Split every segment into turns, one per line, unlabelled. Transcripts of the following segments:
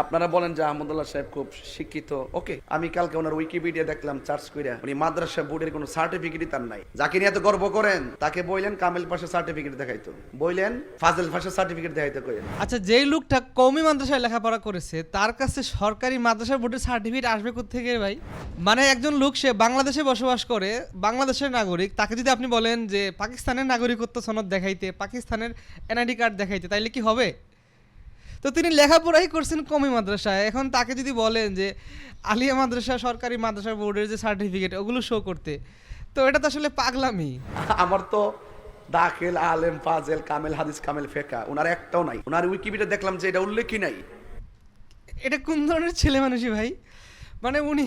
আপনারা বলেন যে আহমদুল্লাহ সাহেব খুব শিক্ষিত। ওকে, আমি কালকে ওনার উইকিপিডিয়া দেখলাম চার্জ কইরা। উনি মাদ্রাসা বোর্ডের কোনো সার্টিফিকেটই তার নাই। যাকে নিয়ে এত গর্ব করেন, তাকে বইলেন কামেল পাশে সার্টিফিকেট দেখাইতো। বইলেন ফাজেল পাশে সার্টিফিকেট দেখাইতে কইলেন।
আচ্ছা যেই লোকটা কৌমি মাদ্রাসায় লেখাপড়া করেছে, তার কাছে সরকারি মাদ্রাসা বোর্ডের সার্টিফিকেট আসবে থেকে ভাই? মানে একজন লোক, সে বাংলাদেশে বসবাস করে, বাংলাদেশের নাগরিক, তাকে যদি আপনি বলেন যে পাকিস্তানের নাগরিকত্ব সনদ দেখাইতে, পাকিস্তানের এনআইডি কার্ড দেখাইতে, তাইলে কি হবে? তো তিনি লেখাপড়াই করছেন কমি মাদ্রাসায়। এখন তাকে যদি বলেন যে আলিয়া মাদ্রাসা সরকারি মাদ্রাসা বোর্ডের যে সার্টিফিকেট ওগুলো শো করতে। তো এটা তো আসলে পাগলামি।
আমার তো দাখিল আলেম ফাজেল কামেল হাদিস কামেল ফেকা ওনার একটাও নাই। ওনার উইকিপিডিয়া দেখলাম যে এটা উল্লেখই নাই।
এটা কোন ধরনের ছেলে মানুষই ভাই? মানে উনি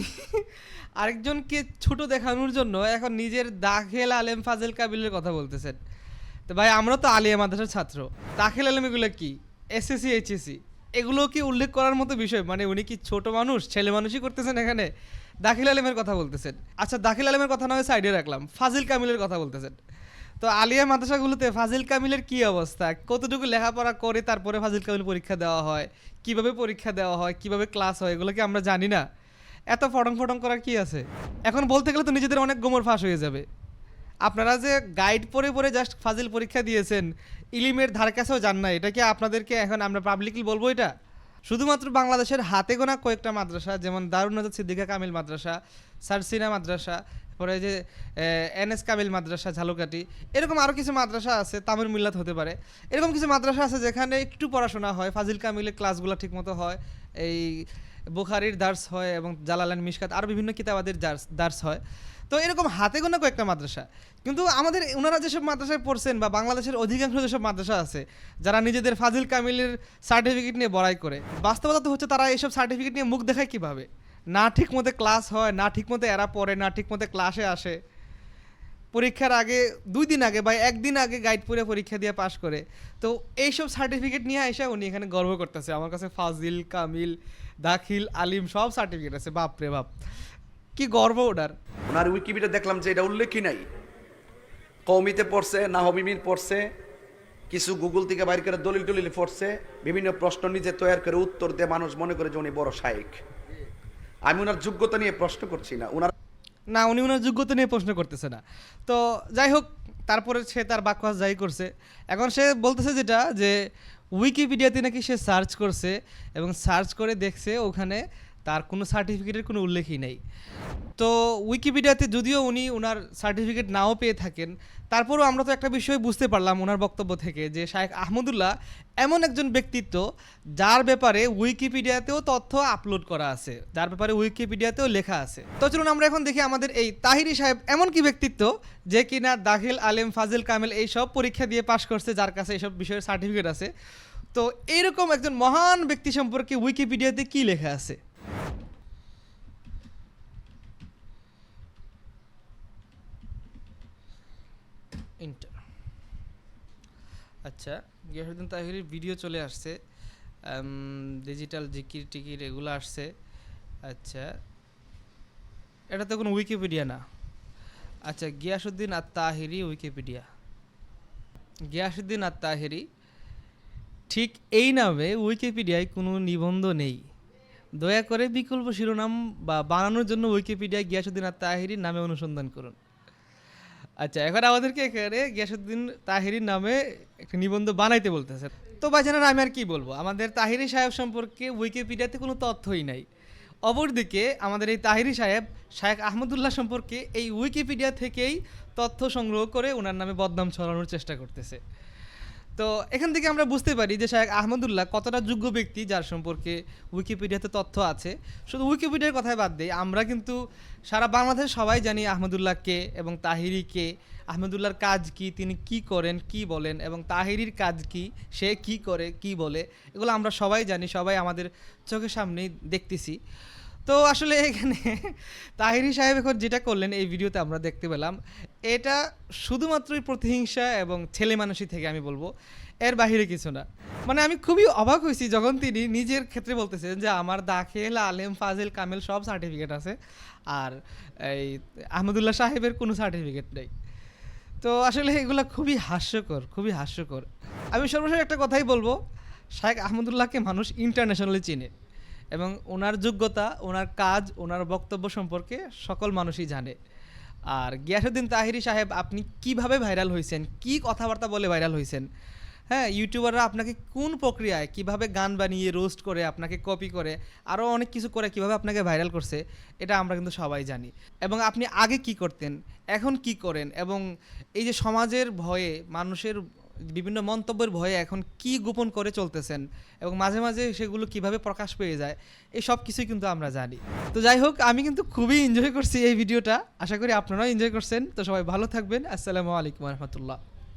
আরেকজনকে ছোট দেখানোর জন্য এখন নিজের দাখিল আলেম ফাজেল কাবিলের কথা বলতেছেন। তো ভাই আমরা তো আলিয়া মাদ্রাসার ছাত্র। দাখিল আলেম এগুলো কি? এসএসসি এইচএসসি এগুলো কি উল্লেখ করার মতো বিষয়? মানে উনি কি ছোট মানুষ, ছেলে মানুষই করতেছেন এখানে? দাখিল আলেমের কথা বলতেছেন। আচ্ছা দাখিল আলেমের কথা না নয় সাইডে রাখলাম। ফাজিল কামিলের কথা বলতেছেন। তো আলিয়া মাদ্রাসাগুলোতে ফাজিল কামিলের কি অবস্থা? কতটুকু লেখাপড়া করে তারপরে ফাজিল কামিল পরীক্ষা দেওয়া হয়? কীভাবে পরীক্ষা দেওয়া হয়? কীভাবে ক্লাস হয়? এগুলো কি আমরা জানি না? এত ফটং ফটং করার কি আছে? এখন বলতে গেলে তো নিজেদের অনেক গোমর ফাঁস হয়ে যাবে। আপনারা যে গাইড পড়ে পড়ে জাস্ট ফাজিল পরীক্ষা দিয়েছেন, ইলিমের ধার কাছেও যান না এটা কি আপনাদেরকে এখন আমরা পাবলিকলি বলব এটা? শুধুমাত্র বাংলাদেশের হাতে গোনা কয়েকটা মাদ্রাসা, যেমন দারুণ নজর সিদ্দিকা কামিল মাদ্রাসা সারসিনা মাদ্রাসা পরে যে এন এস কামিল মাদ্রাসা ঝালুকাটি এরকম আরও কিছু মাদ্রাসা আছে, তামিল মিল্লাত হতে পারে। এরকম কিছু মাদ্রাসা আছে যেখানে একটু পড়াশোনা হয়, ফাজিল কামিলের ক্লাসগুলো ঠিকমতো হয়, এই বুখারির দার্স হয় এবং জালালান মিশকাত আরও বিভিন্ন কিতাবাদের দার্স দার্স হয়। তো এরকম হাতে গোনা কয়েকটা মাদ্রাসা। কিন্তু আমাদের ওনারা যেসব মাদ্রাসায় পড়ছেন বা বাংলাদেশের অধিকাংশ যেসব মাদ্রাসা আছে, যারা নিজেদের ফাজিল কামিলের সার্টিফিকেট নিয়ে বড়াই করে, বাস্তবতা তো হচ্ছে তারা এইসব সার্টিফিকেট নিয়ে মুখ দেখায় কীভাবে? না ঠিক মতো ক্লাস হয়, না ঠিক মতো এরা পড়ে, না ঠিক মতো ক্লাসে আসে। পরীক্ষার আগে, দুই দিন আগে বা একদিন আগে গাইড পড়ে পরীক্ষা দিয়ে পাশ করে। তো এইসব সার্টিফিকেট নিয়ে এসে উনি এখানে গর্ব করতেছে। আমার কাছে ফাজিল, কামিল, দাখিল, আলিম সব সার্টিফিকেট আছে। বাপ রে বাপ। কি গর্ব ওনার
ওনার উইকিপিডিয়া দেখলাম যে এটা উল্লেখই নাই। কৌমিতে পড়ছে না হবিমির পড়ছে কিছু গুগল থেকে বাইর করে দলিল টলিল পড়ছে বিভিন্ন প্রশ্ন নিজে তৈরি করে উত্তর দিয়ে মানুষ মনে করে যে উনি বড় শায়েক। আমি ওনার যোগ্যতা নিয়ে প্রশ্ন করছি না। ওনার
না উনি ওনার যোগ্যতা নিয়ে প্রশ্ন করতেছে না। তো যাই হোক তারপরে সে তার বাক্যাস যাই করছে। এখন সে বলতেছে যেটা যে উইকিপিডিয়াতে নাকি সে সার্চ করছে এবং সার্চ করে দেখছে ওখানে তার কোনো সার্টিফিকেটের কোনো উল্লেখই নেই। তো উইকিপিডিয়াতে যদিও উনি ওনার সার্টিফিকেট নাও পেয়ে থাকেন, তারপরও আমরা তো একটা বিষয় বুঝতে পারলাম ওনার বক্তব্য থেকে যে শায়েখ আহমদুল্লাহ এমন একজন ব্যক্তিত্ব যার ব্যাপারে উইকিপিডিয়াতেও তথ্য আপলোড করা আছে, যার ব্যাপারে উইকিপিডিয়াতেও লেখা আছে। তো চলুন আমরা এখন দেখি আমাদের এই তাহিরি সাহেব এমন কি ব্যক্তিত্ব যে কিনা দাখিল, আলেম, ফাজিল, কামেল এই সব পরীক্ষা দিয়ে পাশ করছে, যার কাছে এইসব বিষয়ের সার্টিফিকেট আছে। তো এইরকম একজন মহান ব্যক্তি সম্পর্কে উইকিপিডিয়াতে কি লেখা আছে? ইন্টার আচ্ছা গিয়াসুদ্দিন তাহিরের ভিডিও চলে আসছে। ডিজিটাল জিকির টিকির এগুলো আসছে। আচ্ছা এটা তো কোনো উইকিপিডিয়া না। আচ্ছা গিয়াসুদ্দিন আর তাহিরি উইকিপিডিয়া গিয়াসুদ্দিন আর তাহিরি, ঠিক এই নামে উইকিপিডিয়ায় কোনো নিবন্ধ নেই। দয়া করে বিকল্প শিরোনাম বা বানানোর জন্য উইকিপিডিয়ায় গিয়াসুদ্দিন আর তাহিরির নামে অনুসন্ধান করুন। আচ্ছা এখন আমাদেরকে এখানে গিয়াসুদ্দিন তাহিরির নামে একটা নিবন্ধ বানাইতে বলতেছে। তো ভাইজানারা আমি আর কি বলব? আমাদের তাহিরি সাহেব সম্পর্কে উইকিপিডিয়াতে কোনো তথ্যই নাই। অপরদিকে আমাদের এই তাহিরি সাহেব শায়েখ আহমদুল্লাহ সম্পর্কে এই উইকিপিডিয়া থেকেই তথ্য সংগ্রহ করে ওনার নামে বদনাম ছড়ানোর চেষ্টা করতেছে। তো এখান থেকে আমরা বুঝতে পারি যে শায়েখ আহমদুল্লাহ কতটা যোগ্য ব্যক্তি যার সম্পর্কে উইকিপিডিয়াতে তথ্য আছে। শুধু উইকিপিডিয়ার কথাই বাদ দেই, আমরা কিন্তু সারা বাংলাদেশ সবাই জানি আহমদুল্লাহ কে এবং তাহিরি কে আহমদুল্লাহর কাজ কি, তিনি কি করেন, কি বলেন এবং তাহিরির কাজ কি, সে কি করে, কি বলে, এগুলো আমরা সবাই জানি, সবাই আমাদের চোখের সামনেই দেখতেছি। তো আসলে এখানে তাহিরি সাহেব এখন যেটা করলেন, এই ভিডিওতে আমরা দেখতে পেলাম, এটা শুধুমাত্রই প্রতিহিংসা এবং ছেলে মানুষই থেকে আমি বলব, এর বাহিরে কিছু না। মানে আমি খুবই অবাক হয়েছি যখন তিনি নিজের ক্ষেত্রে বলতেছেন যে আমার দাখিল, আলেম, ফাজিল, কামেল সব সার্টিফিকেট আছে, আর এই আহমদুল্লাহ সাহেবের কোনো সার্টিফিকেট নেই। তো আসলে এগুলো খুবই হাস্যকর খুবই হাস্যকর। আমি সর্বশেষ একটা কথাই বলব শাহেখ আহমদুল্লাহকে মানুষ ইন্টারন্যাশনালি চিনে। এবং ওনার যোগ্যতা, ওনার কাজ, ওনার বক্তব্য সম্পর্কে সকল মানুষই জানে। আর গিয়াসুদ্দিন তাহিরি সাহেব, আপনি কীভাবে ভাইরাল হয়েছেন কি কথাবার্তা বলে ভাইরাল হয়েছেন হ্যাঁ ইউটিউবাররা আপনাকে কোন প্রক্রিয়ায় কীভাবে গান বানিয়ে, রোস্ট করে, আপনাকে কপি করে আরও অনেক কিছু করে কীভাবে আপনাকে ভাইরাল করছে, এটা আমরা কিন্তু সবাই জানি। এবং আপনি আগে কি করতেন? এখন কি করেন? এবং এই যে সমাজের ভয়ে মানুষের বিভিন্ন মন্তব্যের ভয়ে এখন কি গোপন করে চলতেছেন এবং মাঝে মাঝে সেগুলো কীভাবে প্রকাশ পেয়ে যায়, এই সব কিছুই কিন্তু আমরা জানি। তো যাই হোক, আমি কিন্তু খুবই এনজয় করছি এই ভিডিওটা। আশা করি আপনারাও এনজয় করছেন। তো সবাই ভালো থাকবেন। আসসালামু আলাইকুম রহমতুল্লাহ।